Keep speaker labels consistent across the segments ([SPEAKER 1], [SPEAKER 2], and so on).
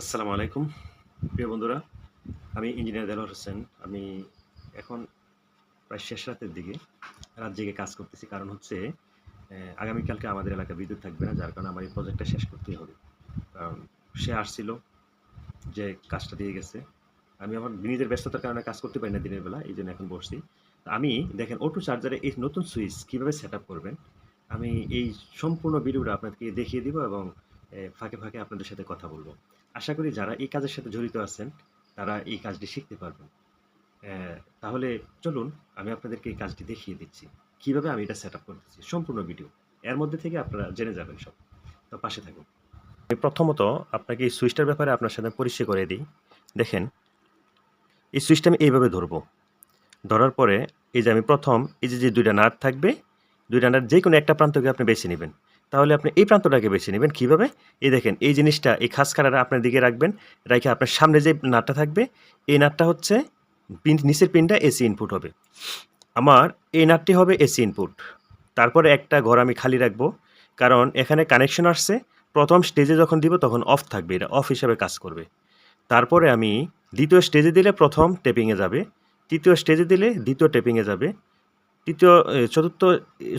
[SPEAKER 1] আসসালামু আলাইকুম। প্রিয় বন্ধুরা, আমি ইঞ্জিনিয়ার দেলোয়ার হোসেন। আমি এখন প্রায় শেষ রাতের দিকে রাত জেগে কাজ করতেছি। কারণ হচ্ছে আগামীকালকে আমাদের এলাকা বিদ্যুৎ থাকবে না, যার কারণে আমার এই প্রজেক্টটা শেষ করতেই হবে। কারণ সে আসছিল, যে কাজটা দিয়ে গেছে। আমি আমার নিজের ব্যস্ততার কারণে কাজ করতে পারি না দিনের বেলা, এই জন্য এখন বসছি। আমি, দেখেন অটো চার্জারে এই নতুন সুইচ কীভাবে সেট আপ করবেন, আমি এই সম্পূর্ণ ভিডিওটা আপনাদেরকে দেখিয়ে দিব এবং ফাঁকে ফাঁকে আপনাদের সাথে কথা বলব। আশা করি যারা এই কাজের সাথে জড়িত আছেন, তারা এই কাজটি শিখতে পারবেন। তাহলে চলুন, আমি আপনাদেরকে এই কাজটি দেখিয়ে দিচ্ছি। কীভাবে আমি এটা সেট আপ করতেছি, সম্পূর্ণ ভিডিও। এর মধ্যে থেকে আপনারা জেনে যাবেন সব। তো পাশে থাকুন। আমি প্রথমত আপনাকে এই সুইচটার ব্যাপারে আপনার সাথে পরিচয় করে দিই। দেখেন, এই সুইচটা আমি এইভাবে ধরবো। ধরার পরে, এই যে আমি প্রথম, এই যে যে দুইটা নাট থাকবে, দুইটা নাট যে কোনো একটা প্রান্তকে আপনি বেছে নেবেন। তাহলে আপনি এই প্রান্তটাকে বেছে নেবেন। কীভাবে? এই দেখেন, এই জিনিসটা, এই খাস কাটাটা আপনার দিকে রাখবেন। রেখে আপনার সামনে যে নাটটা থাকবে, এই নাটটা হচ্ছে পিন, নিচের পিনটা এসি ইনপুট হবে। আমার এই নাটটি হবে এসি ইনপুট তারপরে একটা ঘর আমি খালি রাখব, কারণ এখানে কানেকশন আসছে। প্রথম স্টেজে যখন দিব, তখন অফ থাকবে, এটা অফ হিসাবে কাজ করবে। তারপরে আমি দ্বিতীয় স্টেজে দিলে প্রথম টেপিংয়ে যাবে। তৃতীয় স্টেজে দিলে দ্বিতীয় টেপিংয়ে যাবে। তৃতীয় চতুর্থ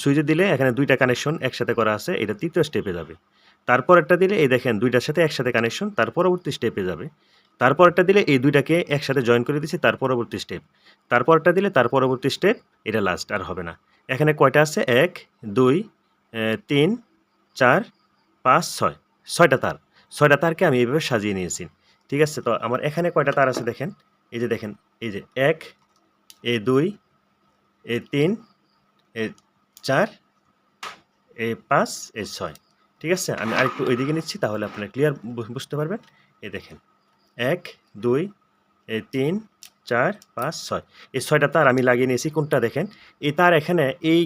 [SPEAKER 1] সুইচে দিলে এখানে দুইটা কানেকশন একসাথে করা আছে, এটা তৃতীয় স্টেপে যাবে। তারপর একটা দিলে, এই দেখেন, দুইটার সাথে একসাথে কানেকশন তার পরবর্তী স্টেপে যাবে। তারপর একটা দিলে এই দুইটাকে একসাথে জয়েন করে দিচ্ছি তার পরবর্তী স্টেপ তারপর একটা দিলে তার পরবর্তী স্টেপ এটা লাস্ট আর হবে না। এখানে কয়টা আছে? এক, দুই তিন, চার, পাঁচ, ছয়। ছয়টা তার। ছয়টা তারকে আমি এইভাবে সাজিয়ে নিয়েছি। ঠিক আছে? তো আমার এখানে কয়টা তার আছে দেখেন? এই যে দেখেন, এই যে এক, এ দুই এ তিন, এ চার, এ পাঁচ, এ ছয়। ঠিক আছে? আমি আরেকটু ওইদিকে নিচ্ছি, তাহলে আপনারা ক্লিয়ার বুঝতে পারবেন। এই দেখেন, এক, দুই, এ তিন, চার, পাঁচ, ছয়। এই ছয়টা তার আমি লাগিয়ে নিয়েছি, কোনটা দেখেন? এই তার এখানে এই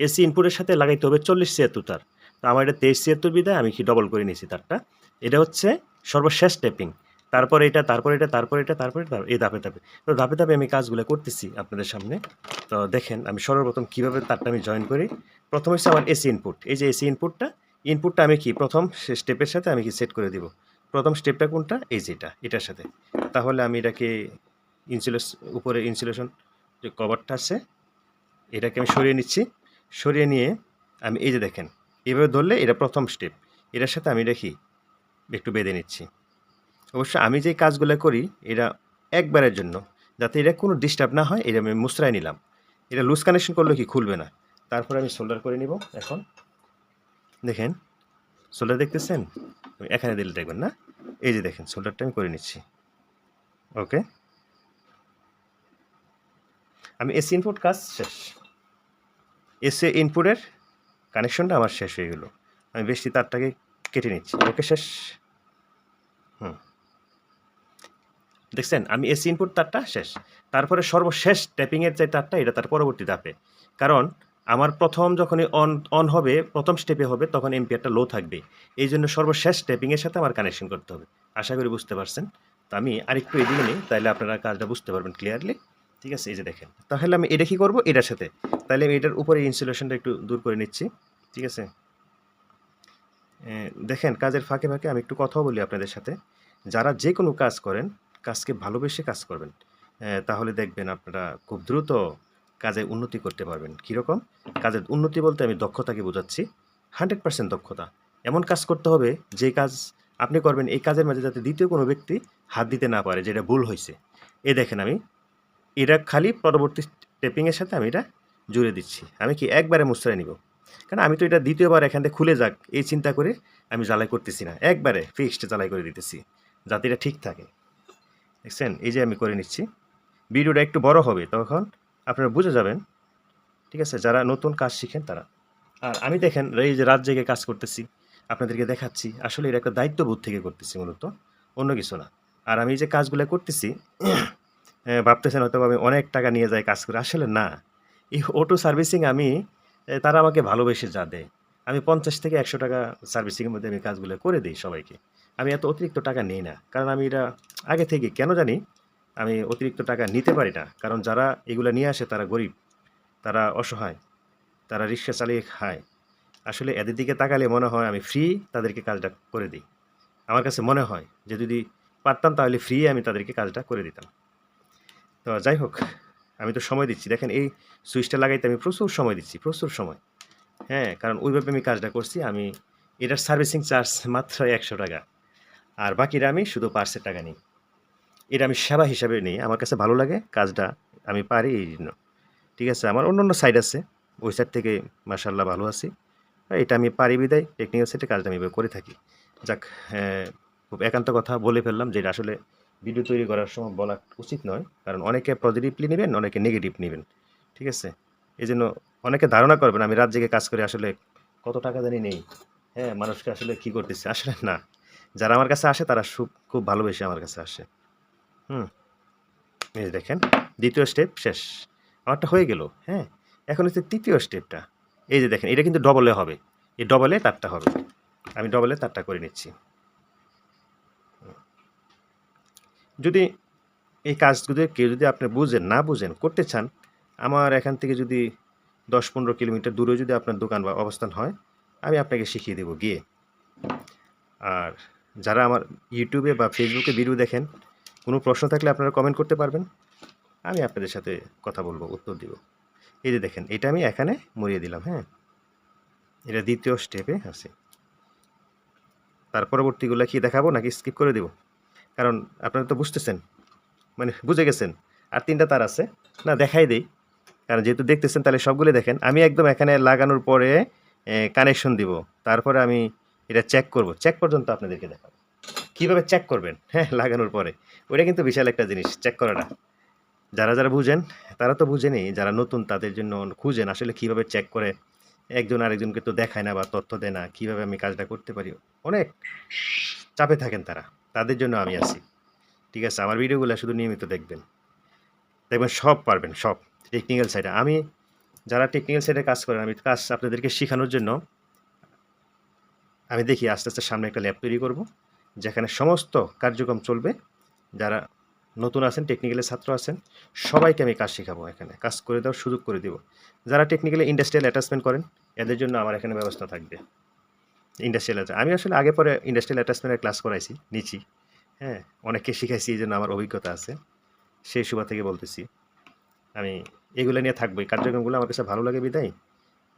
[SPEAKER 1] এসি ইনপুটের সাথে লাগাইতে হবে চল্লিশ ছিয়াত্তর তার। তো আমার এটা তেইশ ছিয়াত্তর বিদায় আমি কি ডবল করে নিয়েছি তারটা? এটা হচ্ছে সর্বশেষ টেপিং তারপর এটা তারপর এটা তারপর এটা তারপর এটা এই ধাপে ধাপে। তো ধাপে ধাপে আমি কাজগুলো করতেছি আপনাদের সামনে। তো দেখেন, আমি সর্বপ্রথম কীভাবে তারটা আমি জয়েন করি। প্রথম হচ্ছে আমার এসি ইনপুট এই যে এসি ইনপুটটা ইনপুটটা আমি কি, প্রথম স্টেপের সাথে আমি কি সেট করে দিব? প্রথম স্টেপটা কোনটা? এই যেটা এটার সাথে। তাহলে আমি এটাকে ইনসুলেস উপরে ইনসুলেশন যে কভারটা আছে, এটাকে আমি সরিয়ে নিচ্ছি। সরিয়ে নিয়ে আমি এই যে দেখেন, এভাবে ধরলে এটা প্রথম স্টেপ এটার সাথে আমি দেখি একটু বেঁধে নিচ্ছি। অবশ্য আমি যে কাজগুলো করি এটা একবারের জন্য। যাতে এটা কোনো ডিস্টার্ব না হয় এটা আমি মুসরাই নিলাম। এটা লুজ কানেকশন করলে কি খুলবে না। তারপরে আমি সোল্ডার করে নিব এখন। দেখেন সোল্ডার দেখতেছেন? এখানে দিলে দেখবেন না? এই যে দেখেন সোল্ডারটা আমি করে নিচ্ছি। ওকে আমি এসি ইনপুট কাজ শেষ। এসি ইনপুটের কানেকশনটা আমার শেষ হয়ে গেল। আমি বেশি তারটাকে কেটে নিচ্ছি। ওকে শেষ। হুম। দেখছেন, আমি এসি ইনপুট তারটা শেষ। তারপরে সর্বশেষ ট্যাপিংয়ের যে তারটা, এটা তার পরবর্তী ধাপে। কারণ আমার প্রথম যখনই অন অন হবে, প্রথম স্টেপে হবে, তখন এমপিআরটা লো থাকবে এই জন্য সর্বশেষ ট্যাপিংয়ের সাথে আমার কানেকশন করতে হবে। আশা করি বুঝতে পারছেন। তো আমি আরেকটু এদিকে নিই, তাহলে আপনারা কাজটা বুঝতে পারবেন ক্লিয়ারলি ঠিক আছে, এই যে দেখেন। তাহলে আমি এটা কী করব? এটার সাথে। তাহলে আমি এটার উপরে ইনসুলেশনটা একটু দূর করে নিচ্ছি। ঠিক আছে? দেখেন, কাজের ফাঁকে ফাঁকে আমি একটু কথাও বলি আপনাদের সাথে। যারা যে কোনো কাজ করেন কাজকে ভালোবেসে কাজ করবেন তাহলে দেখবেন আপনারা খুব দ্রুত কাজে উন্নতি করতে পারবেন। কীরকম? কাজের উন্নতি বলতে আমি দক্ষতাকে বোঝাচ্ছি। হান্ড্রেড পার্সেন্ট দক্ষতা। এমন কাজ করতে হবে যে কাজ আপনি করবেন, এই কাজের মাঝে যাতে দ্বিতীয় কোনো ব্যক্তি হাত দিতে না পারে, যেটা ভুল হয়েছে। এ দেখেন আমি, এটা খালি পরবর্তী টেপিংয়ের সাথে আমি এটা জুড়ে দিচ্ছি। আমি কি একবারে মুচড়ে নিব? কারণ আমি তো এটা দ্বিতীয়বার এখান থেকে খুলে যাক, এই চিন্তা করে আমি জ্বালাই করতেছি না। একবারে ফিক্সড জ্বালাই করে দিতেছি, যাতে এটা ঠিক থাকে। দেখছেন? এই যে আমি করে নিচ্ছি। ভিডিওটা একটু বড় হবে, তখন আপনারা বুঝে যাবেন। ঠিক আছে? যারা নতুন কাজ শিখেন তারা। আর আমি দেখেন, এই যে রাত জেগে কাজ করতেছি, আপনাদেরকে দেখাচ্ছি। আসলে এটা একটা দায়িত্ববোধ থেকে করতেছি মূলত, অন্য কিছু না। আর আমি যে কাজগুলো করতেছি ভাবতেছেন হয়তো আমি অনেক টাকা নিয়ে যাই কাজ করে। আসলে না। এই অটো সার্ভিসিং আমি তারা আমাকে ভালোবেসে যা দেয়। আমি পঞ্চাশ থেকে একশো টাকা সার্ভিসিংয়ের মধ্যে আমি কাজগুলো করে দিই সবাইকে। আমি এত অতিরিক্ত টাকা নিই না। কারণ আমি এটা আগে থেকে, কেন জানি আমি অতিরিক্ত টাকা নিতে পারি না। কারণ যারা এগুলো নিয়ে আসে তারা গরিব, তারা অসহায়, তারা রিক্সা চালিয়ে খায়। আসলে এদের দিকে তাকালে মনে হয় আমি ফ্রি তাদেরকে কাজটা করে দিই। আমার কাছে মনে হয় যে যদি পারতাম তাহলে ফ্রি আমি তাদেরকে কাজটা করে দিতাম। তো যাই হোক, আমি তো সময় দিচ্ছি। দেখেন এই সুইচটা লাগাইতে আমি প্রচুর সময় দিচ্ছি, প্রচুর সময়। হ্যাঁ কারণ ওইভাবে আমি কাজটা করছি, আমি এটার সার্ভিসিং চার্জ মাত্র একশো টাকা। আর বাকিটা আমি শুধু পার্সের টাকা নিই। এটা আমি সেবা হিসাবে নিই। আমার কাছে ভালো লাগে, কাজটা আমি পারি এই জন্য। ঠিক আছে, আমার অন্য অন্য সাইড আছে। ওই সাইড থেকে মার্শাল্লাহ ভালো আছি। এটা আমি পারি বিদায়। টেকনিক্যাল সাইডে কাজটা আমি করে থাকি। যাক খুব একান্ত কথা বলে ফেললাম যেটা আসলে ভিডিও তৈরি করার সময় বলা উচিত নয়। কারণ অনেকে পজিটিভলি নেবেন, অনেকে নেগেটিভ নেবেন। ঠিক আছে? এই জন্য অনেকে ধারণা করবেন, আমি রাত জেগে কাজ করে আসলে কত টাকা জানি নেই। হ্যাঁ মানুষকে আসলে কী করতেছে? আসলে না। যারা আমার কাছে আসে, তারা খুব ভালোবেসে আমার কাছে আসে। হুম। এই দেখেন, দ্বিতীয় স্টেপ শেষ। আমারটা হয়ে গেল হ্যাঁ? এখন হচ্ছে তৃতীয় স্টেপটা এই যে দেখেন, এটা কিন্তু ডবলে হবে। এই ডবলে তারটা হবে। আমি ডবলে তারটা করে নিচ্ছি। যদি এই কাজগুলো কেউ যদি আপনি বুঝেন, না বুঝেন, করতে চান, আমার এখান থেকে যদি দশ পনেরো কিলোমিটার দূরে যদি আপনার দোকান বা অবস্থান হয়, আমি আপনাকে শিখিয়ে দেবো গিয়ে। আর যারা আমার ইউটিউবে বা ফেসবুকে ভিডিও দেখেন, কোনো প্রশ্ন থাকলে আপনারা কমেন্ট করতে পারবেন। আমি আপনাদের সাথে কথা বলব, উত্তর দিব। এই যে দেখেন, এটা আমি এখানে মরিয়ে দিলাম হ্যাঁ? এটা দ্বিতীয় স্টেপে আছে। তার পরবর্তীগুলো কি দেখাবো নাকি স্কিপ করে দেব? কারণ আপনারা তো বুঝতেছেন মানে বুঝে গেছেন, আর তিনটা তার আছে, না, দেখাই দেই। কারণ যেহেতু দেখতেছেন, তাহলে সবগুলো দেখেন। আমি একদম এখানে লাগানোর পরে কানেকশন দিব। তারপরে আমি এটা চেক করব। চেক পর্যন্ত আপনাদেরকে দেখাবো। কীভাবে চেক করবেন? হ্যাঁ লাগানোর পরে। ওইটা কিন্তু বিশাল একটা জিনিস চেক করাটা। যারা যারা বুঝেন, তারা তো বুঝেনি, যারা নতুন তাদের জন্য খুঁজেন আসলে কীভাবে চেক করে একজন আরেকজনকে তো দেখায় না বা তথ্য দেয় না, কীভাবে আমি কাজটা করতে পারি? অনেক চাপে থাকেন তারা। তাদের জন্য আমি আছি। ঠিক আছে, আমার ভিডিওগুলো শুধু নিয়মিত দেখবেন। দেখবেন সব পারবেন, সব। টেকনিক্যাল সাইডে আমি যারা টেকনিক্যাল সাইডে কাজ করেন, আমি কাজ আপনাদেরকে শেখানোর জন্য আমি দেখি আস্তে আস্তে সামনে একটা ল্যাব তৈরি করব, যেখানে সমস্ত কার্যক্রম চলবে। যারা নতুন আছেন টেকনিক্যালের ছাত্র আছেন, সবাইকে আমি কাজ শেখাবো এখানে। কাজ করে দেওয়ার সুযোগ করে দেবো। যারা টেকনিক্যালি ইন্ডাস্ট্রিয়াল অ্যাটাচমেন্ট করেন, এদের জন্য আমার এখানে ব্যবস্থা থাকবে। ইন্ডাস্ট্রিয়াল আমি আসলে আগে পরে ইন্ডাস্ট্রিয়াল অ্যাটাচমেন্টের ক্লাস করাইছি নিচ্ছি হ্যাঁ অনেককে শিখাইছি, এই জন্য আমার অভিজ্ঞতা আছে। সেই সুবা থেকে বলতেছি। আমি এগুলো নিয়ে থাকব, এই কার্যক্রমগুলো আমার কাছে ভালো লাগে, বিদায়।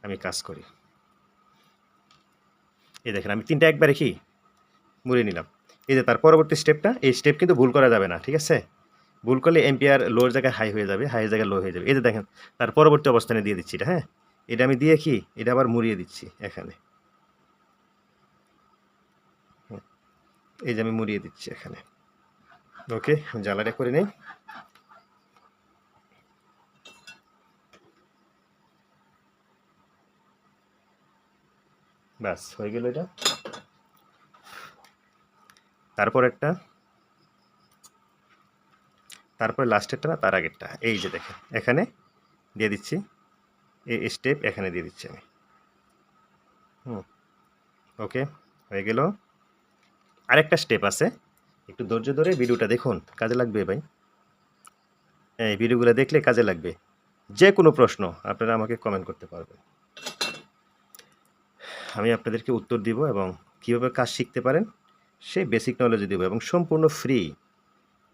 [SPEAKER 1] আমি কাজ করি। এই দেখেন, আমি তিনটা একবার কি মুড়ে নিলাম। এই যে তার পরবর্তী স্টেপটা এই স্টেপ কিন্তু ভুল করা যাবে না, ঠিক আছে? ভুল করলে এম্পিয়ার লোর জায়গায় হাই হয়ে যাবে হাই জায়গায় লো হয়ে যাবে। এই যে দেখেন, তার পরবর্তী অবস্থানে দিয়ে দিচ্ছি এটা হ্যাঁ? এটা আমি দিয়ে কি, এটা আবার মুড়িয়ে দিচ্ছি এখানে। এই যে আমি মুড়িয়ে দিচ্ছি এখানে। ওকে জ্বালাটা করে নেই। ব্যাস, হয়ে গেল এটা। তারপর একটা, তারপরে লাস্টেরটা তার আগেরটা। এই যে দেখেন, এখানে দিয়ে দিচ্ছি। এই স্টেপ এখানে দিয়ে দিচ্ছি আমি। হুম, ওকে, হয়ে গেল। আরেকটা স্টেপ আছে। একটু ধৈর্য ধরে ভিডিওটা দেখুন, কাজে লাগবে ভাই। এই ভিডিওগুলো দেখলে কাজে লাগবে। যে কোনো প্রশ্ন আপনারা আমাকে কমেন্ট করতে পারবেন। আমি আপনাদেরকে উত্তর দিব এবং কীভাবে কাজ শিখতে পারেন, সেই বেসিক নলেজ দিব এবং সম্পূর্ণ ফ্রি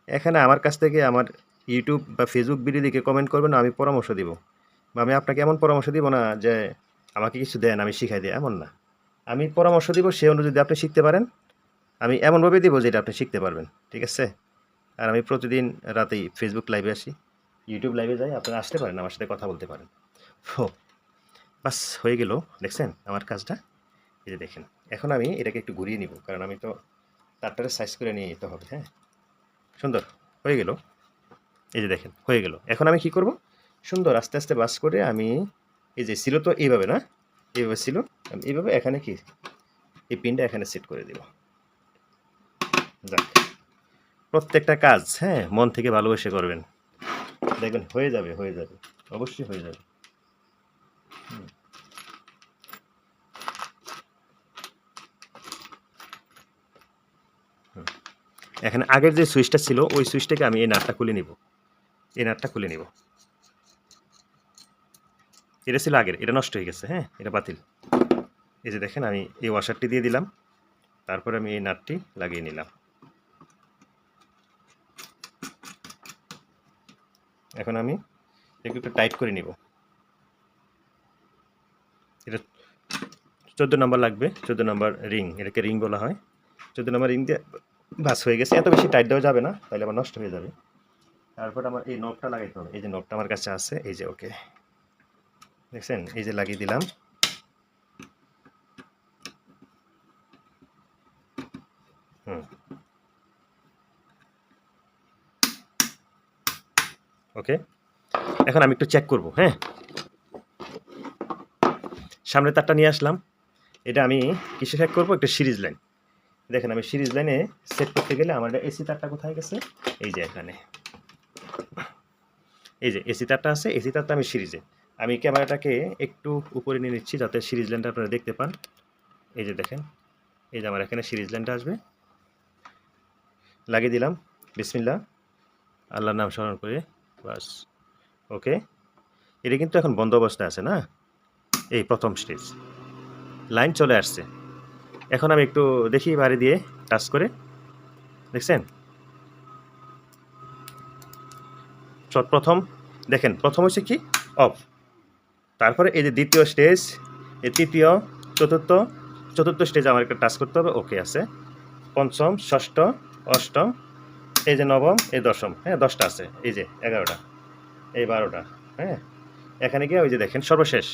[SPEAKER 1] এখানে আমার কাছ থেকে আমার ইউটিউব বা ফেসবুক ভিডিও দিকে কমেন্ট করবেন, আমি পরামর্শ দিব। বা আমি আপনাকে এমন পরামর্শ দিব না যে আমাকে কিছু দেন, আমি শিখাই দিই, এমন না। আমি পরামর্শ দিব, সে অনুযায়ী আপনি শিখতে পারেন, আমি এমনভাবে দিব যেটা আপনি শিখতে পারবেন, ঠিক আছে? আর আমি প্রতিদিন রাতেই ফেসবুক লাইভে আসি ইউটিউব লাইভে যাই, আপনারা আসতে পারেন, আমার সাথে কথা বলতে পারেন। বাস হয়ে গেল, দেখছেন আমার কাজটা? এই যে দেখেন, এখন আমি এটাকে একটু ঘুরিয়ে নিব, কারণ আমি তো তারটারে সাইজ করে নিয়ে যেতে হবে হ্যাঁ? সুন্দর, হয়ে গেল। এই যে দেখেন, হয়ে গেল। এখন আমি কি করব? সুন্দর, আস্তে আস্তে বাস করে আমি, এই যে ছিল তো এইভাবে না? এইভাবে ছিল, আমি এইভাবে এখানে কি? এই পিনটা এখানে সেট করে দেব। যাক, প্রত্যেকটা কাজ হ্যাঁ মন থেকে ভালোবেসে করবেন। দেখবেন হয়ে যাবে হয়ে যাবে, অবশ্যই হয়ে যাবে। এখানে আগের যে সুইচটা ছিল, ওই সুইচটাকে আমি এই নাটটা খুলে নিব। এই নাটটা খুলে নিব। এটা ছিল আগের, এটা নষ্ট হয়ে গেছে হ্যাঁ? এটা বাতিল। এই যে দেখেন, আমি এই ওয়াশারটি দিয়ে দিলাম। তারপরে আমি এই নাটটি লাগিয়ে নিলাম। এখন আমি একটু একটু টাইট করে নিব। এটা চোদ্দ নম্বর লাগবে, চোদ্দ নম্বর রিং এটাকে রিং বলা হয়। চোদ্দ নম্বর রিং দিয়ে বাস হয়ে গেছে। এত বেশি টাইট দেওয়া যাবে না, তাহলে আবার নষ্ট হয়ে যাবে। তারপর আমার এই নবটা লাগাইতে হবে। এই যে নবটা আমার কাছে আছে, এই যে ওকে দেখছেন? এই যে লাগিয়ে দিলাম। হুম। ওকে এখন আমি একটু চেক করব হ্যাঁ? সামনে তারটা নিয়ে আসলাম। এটা আমি কিসে চেক করব? একটা সিরিজ লাইন দেখেন আমি সিরিজ লাইনে সেট করতে গেলে আমার এসি তারটা কোথায় গেছে? এই যে এখানে। এই যে এসি তারটা আছে এসি তারটা আমি সিরিজে। আমি ক্যামেরাটাকে একটু উপরে নিয়ে নিচ্ছি যাতে সিরিজ লাইনটা আপনারা দেখতে পান। এই যে দেখেন, এই যে আমার এখানে সিরিজ লাইনটা আসবে। লাগিয়ে দিলাম বিসমিল্লা আল্লাহর নাম স্মরণ করে, বাস। ওকে? এটা কিন্তু এখন বন্ধ অবস্থায় আছে না? এই প্রথম স্টেজ লাইন চলে আসছে। এখন আমি একটু দেখি বাড়ি দিয়ে টাচ করে। দেখছেন? প্রথম, দেখেন, প্রথম হচ্ছে কি? অফ। তারপরে এই যে দ্বিতীয় স্টেজ, এই তৃতীয়, চতুর্থ চতুর্থ স্টেজ আমার একটা টাচ করতে হবে, ওকে আছে। পঞ্চম, ষষ্ঠ, অষ্টম, এই যে নবম, এই দশম হ্যাঁ দশটা আছে, এই যে এগারোটা, এই বারোটা হ্যাঁ। এখানে গিয়ে ওই যে দেখেন, সর্বশেষ,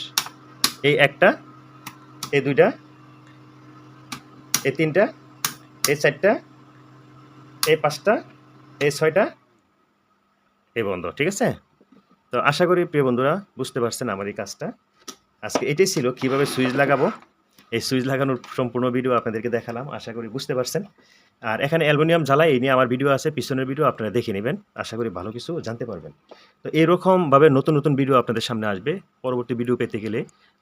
[SPEAKER 1] এই একটা, এই দুইটা এই তিনটা, এই চারটা, এই পাঁচটা, এই ছয়টা, এই বন্ধ, ঠিক আছে? তো আশা করি প্রিয় বন্ধুরা বুঝতে পারছেন আমার এই কাজটা। আজকে এটাই ছিল কীভাবে সুইচ লাগাবো। এই সুইচ লাগানোর সম্পূর্ণ ভিডিও আপনাদেরকে দেখালাম, আশা করি বুঝতে পারছেন। আর এখানে অ্যালুমিনিয়াম জ্বালাই এই নিয়ে আমার ভিডিও আছে, পিছনের ভিডিও আপনারা দেখে নেবেন, আশা করি ভালো কিছু জানতে পারবেন। তো এরকমভাবে নতুন নতুন ভিডিও আপনাদের সামনে আসবে। পরবর্তী ভিডিও পেতে গেলে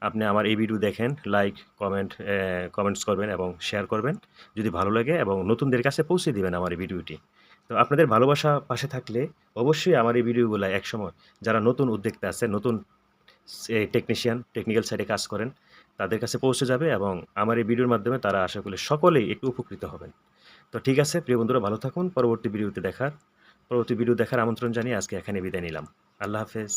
[SPEAKER 1] আপনি আমার এই ভিডিও দেখেন লাইক কমেন্ট কমেন্টস করবেন এবং শেয়ার করবেন, যদি ভালো লাগে এবং নতুনদের কাছে পৌঁছে দিবেন আমার এই ভিডিওটি তো আপনাদের ভালোবাসা পাশে থাকলে অবশ্যই আমার এই ভিডিওগুলো একসময় যারা নতুন উদ্যোক্তা আছে, নতুন টেকনিশিয়ান টেকনিক্যাল সাইডে কাজ করেন তাদের কাছে পৌঁছে যাবে এবং আমার এই ভিডিওর মাধ্যমে তারা আশা করি সকলেই একটু উপকৃত হবেন। তো ঠিক আছে, প্রিয় বন্ধুরা, ভালো থাকুন। পরবর্তী ভিডিওতে দেখার, পরবর্তী ভিডিও দেখার আমন্ত্রণ জানিয়ে আজকে এখানে বিদায় নিলাম। আল্লাহ হাফেজ।